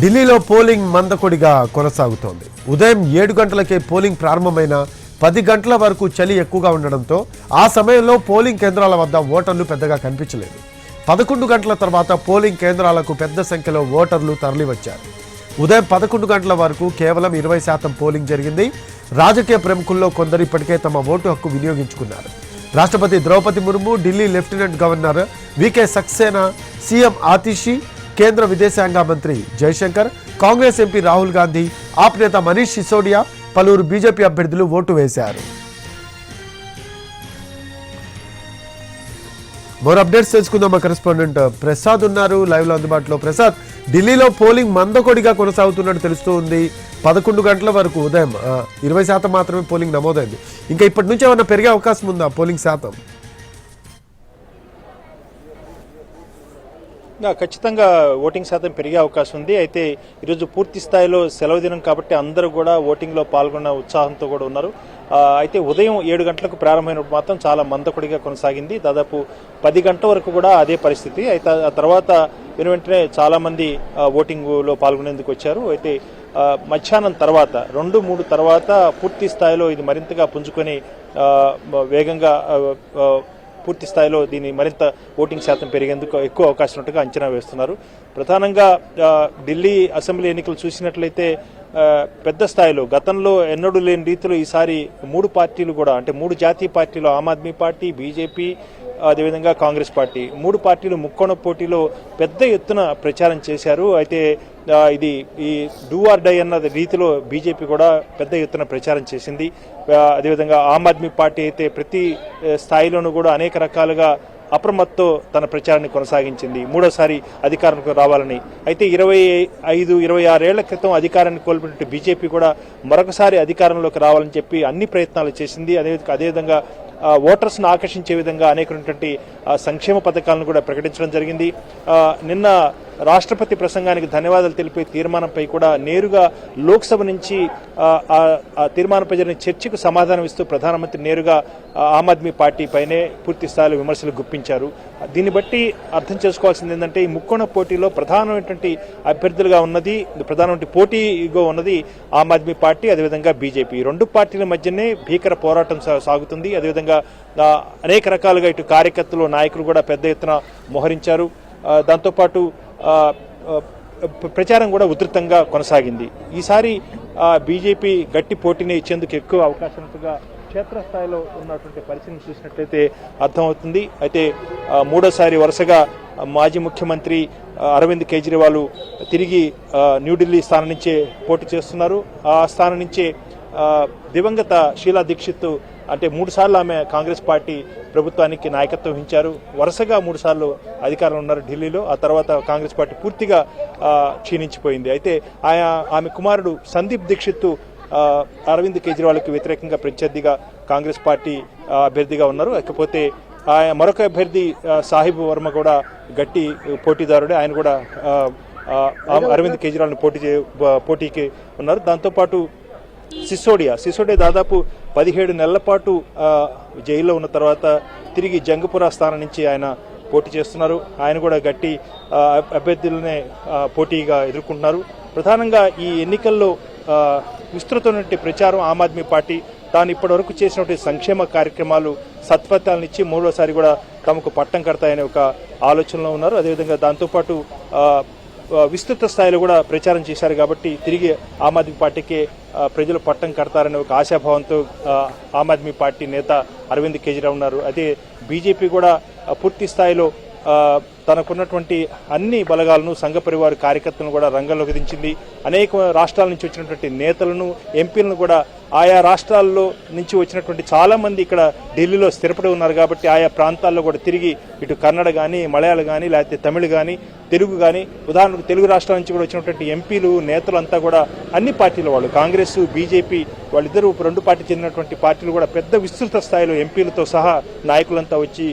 ఢిల్లీలో పోలింగ్ మందకొడిగా కొనసాగుతోంది. ఉదయం ఏడు గంటలకే పోలింగ్ ప్రారంభమైన పది గంటల వరకు చలి ఎక్కువగా ఉండడంతో ఆ సమయంలో పోలింగ్ కేంద్రాల వద్ద ఓటర్లు పెద్దగా కనిపించలేదు. పదకొండు గంటల తర్వాత పోలింగ్ కేంద్రాలకు పెద్ద సంఖ్యలో ఓటర్లు తరలివచ్చారు. ఉదయం పదకొండు గంటల వరకు కేవలం ఇరవై శాతం పోలింగ్ జరిగింది. రాజకీయ ప్రముఖుల్లో కొందరు ఇప్పటికే తమ ఓటు హక్కు వినియోగించుకున్నారు. రాష్ట్రపతి Droupadi Murmu Delhi lieutenant governor V K Saxena CM Atishi కేంద్ర విదేశాంగ మంత్రి జైశంకర్ కాంగ్రెస్ ఎంపీ రాహుల్ గాంధీ ఆప్ నేత మనీష్ సిసోడియా పలువురు బీజేపీ అభ్యర్థులు ఓటు వేశారు. మరో అప్డేట్స్ తెలుసుకుందాం. మా కరెస్పాండెంట్ ప్రసాద్ ఉన్నారు. లైవ్లో అందుబాటులో ప్రసాద్ ఢిల్లీలో పోలింగ్ మందకొడిగా కొనసాగుతున్నట్టు తెలుస్తూ ఉంది పదకొండు గంటల వరకు ఉదయం ఇరవై శాతం మాత్రమే పోలింగ్ నమోదైంది. ఇంకా ఇప్పటి నుంచి ఏమన్నా పెరిగే అవకాశం ఉందా పోలింగ్ శాతం? ఖచ్చితంగా ఓటింగ్ శాతం పెరిగే అవకాశం ఉంది. అయితే ఈరోజు పూర్తి స్థాయిలో సెలవు దినం కాబట్టి అందరూ కూడా ఓటింగ్లో పాల్గొన్న ఉత్సాహంతో కూడా ఉన్నారు. అయితే ఉదయం ఏడు గంటలకు ప్రారంభమైనప్పుడు మాత్రం చాలా మందకొడిగా కొనసాగింది. దాదాపు పది గంటల వరకు కూడా అదే పరిస్థితి. అయితే ఆ తర్వాత వెను వెంటనే చాలామంది ఓటింగ్లో పాల్గొనేందుకు వచ్చారు. అయితే మధ్యాహ్నం తర్వాత రెండు మూడు తర్వాత పూర్తి స్థాయిలో ఇది మరింతగా పుంజుకొని వేగంగా పూర్తి స్థాయిలో దీని మరింత ఓటింగ్ శాతం పెరిగేందుకు ఎక్కువ అవకాశం ఉన్నట్టుగా అంచనా వేస్తున్నారు. ప్రధానంగా ఢిల్లీ అసెంబ్లీ ఎన్నికలు చూసినట్లయితే పెద్ద స్థాయిలో గతంలో ఎన్నడూ లేని రీతిలో ఈసారి మూడు పార్టీలు కూడా అంటే మూడు జాతీయ పార్టీలు ఆమ్ ఆద్మీ పార్టీ బీజేపీ అదేవిధంగా కాంగ్రెస్ పార్టీ మూడు పార్టీలు ముక్కోణ పోటీలో పెద్ద ఎత్తున ప్రచారం చేశారు. అయితే ఇది ఈ డూ ఆర్ డై అన్న రీతిలో బీజేపీ కూడా పెద్ద ఎత్తున ప్రచారం చేసింది. అదేవిధంగా ఆమ్ ఆద్మీ పార్టీ అయితే ప్రతి స్థాయిలోనూ కూడా అనేక రకాలుగా అప్రమత్తో తన ప్రచారాన్ని కొనసాగించింది. మూడోసారి అధికారంలోకి రావాలని. అయితే ఇరవై ఐదు ఇరవై ఆరేళ్ళ క్రితం అధికారాన్ని కోల్పోయినట్టు బీజేపీ కూడా మరొకసారి అధికారంలోకి రావాలని చెప్పి అన్ని ప్రయత్నాలు చేసింది. అదే అదేవిధంగా ఓటర్స్ను ఆకర్షించే విధంగా అనేకటువంటి సంక్షేమ పథకాలను కూడా ప్రకటించడం జరిగింది. నిన్న రాష్ట్రపతి ప్రసంగానికి ధన్యవాదాలు తెలిపే తీర్మానంపై కూడా నేరుగా లోక్సభ నుంచి ఆ, తీర్మానంపై జరిగిన చర్చకు సమాధానం ఇస్తూ ప్రధానమంత్రి నేరుగా ఆమ్ ఆద్మీ పార్టీ పైనే పూర్తి స్థాయిలో విమర్శలు గుప్పించారు. దీన్ని బట్టి అర్థం చేసుకోవాల్సింది ఏంటంటే ఈ ముక్కోణ పోటీలో ప్రధానమైనటువంటి అభ్యర్థులుగా ఉన్నది ప్రధానమైన పోటీగా ఉన్నది ఆమ్ ఆద్మీ పార్టీ అదేవిధంగా బీజేపీ. రెండు పార్టీల మధ్యనే భీకర పోరాటం సా- సాగుతుంది. అదేవిధంగా అనేక రకాలుగా ఇటు కార్యకర్తలు నాయకులు కూడా పెద్ద ఎత్తున మోహరించారు. దాంతోపాటు ప్రచారం కూడా ఉధృతంగా కొనసాగింది. ఈసారి ఆ, బీజేపీ గట్టి పోటీని ఇచ్చేందుకు ఎక్కువ అవకాశం ఉన్నట్టుగా క్షేత్రస్థాయిలో ఉన్నటువంటి పరిస్థితిని చూసినట్లయితే అర్థమవుతుంది. అయితే మూడోసారి వరుసగా మాజీ ముఖ్యమంత్రి అరవింద్ కేజ్రీవాల్ తిరిగి న్యూఢిల్లీ స్థానం నుంచే పోటీ చేస్తున్నారు. ఆ స్థానం నుంచే దివంగత షీలా దీక్షిత్ అంటే మూడు సార్లు ఆమె కాంగ్రెస్ పార్టీ ప్రభుత్వానికి నాయకత్వం వహించారు. వరుసగా మూడు సార్లు అధికారంలో ఉన్నారు ఢిల్లీలో. ఆ తర్వాత కాంగ్రెస్ పార్టీ పూర్తిగా క్షీణించిపోయింది. అయితే ఆయా ఆమె కుమారుడు సందీప్ దీక్షిత్ అరవింద్ కేజ్రీవాల్కి వ్యతిరేకంగా ప్రత్యర్థిగా కాంగ్రెస్ పార్టీ అభ్యర్థిగా ఉన్నారు. ఇకపోతే ఆయన మరొక అభ్యర్థి సాహిబ్ వర్మ కూడా గట్టి పోటీదారుడే. ఆయన కూడా అరవింద్ కేజ్రీవాల్ని పోటీ పోటీకి ఉన్నారు. దాంతోపాటు సిసోడియా. సిసోడియా దాదాపు పదిహేడు నెలల పాటు జైల్లో ఉన్న తర్వాత తిరిగి జంగపురా స్థానం నుంచి ఆయన పోటీ చేస్తున్నారు. ఆయన కూడా గట్టి అభ్యర్థులనే పోటీగా ఎదుర్కొంటున్నారు. ప్రధానంగా ఈ ఎన్నికల్లో విస్తృతమైనటువంటి ప్రచారం ఆమ్ ఆద్మీ పార్టీ తాను ఇప్పటివరకు చేసినటువంటి సంక్షేమ కార్యక్రమాలు సత్ఫలితాలను మూడోసారి కూడా తమకు పట్టం కడతాయనే ఒక ఆలోచనలో ఉన్నారు. అదేవిధంగా దాంతోపాటు విస్తృత స్థాయిలో కూడా ప్రచారం చేశారు కాబట్టి తిరిగి ఆమ్ ఆద్మీ పార్టీకే ప్రజలు పట్టం కడతారనే ఒక ఆశాభావంతో ఆమ్ ఆద్మీ పార్టీ నేత అరవింద్ కేజ్రీవాల్ ఉన్నారు. అదే బీజేపీ కూడా పూర్తి స్థాయిలో తనకున్నటువంటి అన్ని బలగాలను సంఘ పరివార కార్యకర్తలను కూడా రంగంలోకి దించింది. అనేక రాష్ట్రాల నుంచి వచ్చినటువంటి నేతలను ఎంపీలను కూడా ఆయా రాష్ట్రాల్లో నుంచి వచ్చినటువంటి చాలా మంది ఇక్కడ ఢిల్లీలో స్థిరపడి ఉన్నారు కాబట్టి ఆయా ప్రాంతాల్లో కూడా తిరిగి ఇటు కన్నడ కానీ మలయాళ కానీ లేకపోతే తమిళ కానీ తెలుగు కానీ ఉదాహరణకు తెలుగు రాష్ట్రాల నుంచి కూడా వచ్చినటువంటి ఎంపీలు నేతలు అంతా కూడా అన్ని పార్టీల వాళ్ళు కాంగ్రెస్ బీజేపీ వాళ్ళిద్దరూ రెండు పార్టీ చెందినటువంటి పార్టీలు కూడా పెద్ద విస్తృత స్థాయిలో ఎంపీలతో సహా నాయకులంతా వచ్చి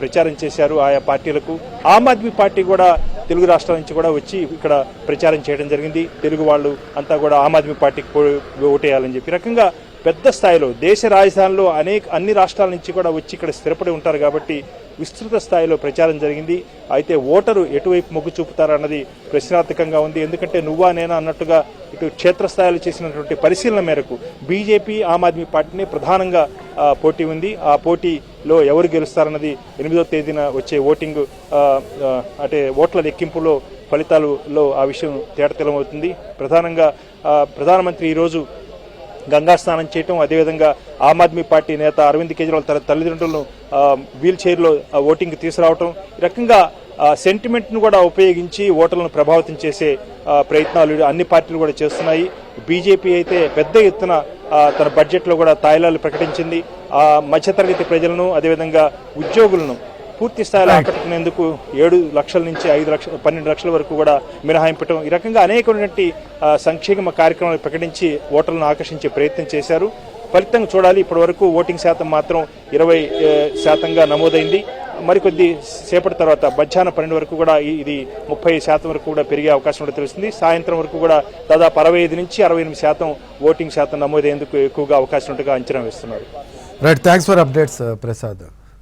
ప్రచారం చేశారు ఆయా పార్టీలకు. ఆమ్ ఆద్మీ పార్టీ కూడా తెలుగు రాష్ట్రాల నుంచి కూడా వచ్చి ఇక్కడ ప్రచారం చేయడం జరిగింది. తెలుగు వాళ్ళు అంతా కూడా ఆమ్ ఆద్మీ పార్టీకి ఓటేయాలని చెప్పి. రకంగా పెద్ద స్థాయిలో దేశ రాజధానిలో అనేక అన్ని రాష్ట్రాల నుంచి కూడా వచ్చి ఇక్కడ స్థిరపడి ఉంటారు కాబట్టి విస్తృత స్థాయిలో ప్రచారం జరిగింది. అయితే ఓటరు ఎటువైపు మొగ్గు చూపుతారన్నది ప్రశ్నార్థకంగా ఉంది. ఎందుకంటే నువ్వా నేనా అన్నట్టుగా ఇటు క్షేత్రస్థాయిలో చేసినటువంటి పరిశీలన మేరకు బీజేపీ ఆమ్ ఆద్మీ పార్టీని ప్రధానంగా పోటీ ఉంది. ఆ పోటీ లో ఎవరు గెలుస్తారన్నది ఎనిమిదో తేదీన వచ్చే ఓటింగ్ అంటే ఓట్ల లెక్కింపులో ఫలితాలలో ఆ విషయం తేటతెలమవుతుంది. ప్రధానంగా ప్రధానమంత్రి ఈరోజు గంగా స్నానం చేయటం అదేవిధంగా ఆమ్ ఆద్మీ పార్టీ నేత అరవింద్ కేజ్రీవాల్ తన తల్లిదండ్రులను వీల్ చైర్లో ఓటింగ్ తీసుకురావటం ఈ రకంగా సెంటిమెంట్ను కూడా ఉపయోగించి ఓటర్లను ప్రభావితం చేసే ప్రయత్నాలు అన్ని పార్టీలు కూడా చేస్తున్నాయి. బీజేపీ అయితే పెద్ద ఎత్తున తన బడ్జెట్లో కూడా తాయిలాలు ప్రకటించింది. మధ్యతరగతి ప్రజలను అదేవిధంగా ఉద్యోగులను పూర్తి స్థాయిలో ఆకట్టుకునేందుకు ఏడు లక్షల నుంచి ఐదు లక్షల పన్నెండు లక్షల వరకు కూడా మినహాయింపటం ఈ రకంగా అనేకమైనటువంటి ఆ, సంక్షేమ కార్యక్రమాలు ప్రకటించి ఓటర్లను ఆకర్షించే ప్రయత్నం చేశారు. ఫలితంగా చూడాలి ఇప్పటి వరకు ఓటింగ్ శాతం మాత్రం ఇరవై శాతంగా నమోదైంది. మరికొద్ది సేపటి తర్వాత మధ్యాహ్నం పన్నెండు వరకు కూడా ఇది ముప్పై శాతం వరకు కూడా పెరిగే అవకాశం కూడా తెలుస్తుంది. సాయంత్రం వరకు కూడా దాదాపు అరవై ఐదు నుంచి అరవై ఎనిమిది శాతం ఓటింగ్ శాతం నమోదయ్యేందుకు ఎక్కువగా అవకాశం ఉన్నట్టుగా అంచనా వేస్తున్నారు. Right thanks for updates Prasad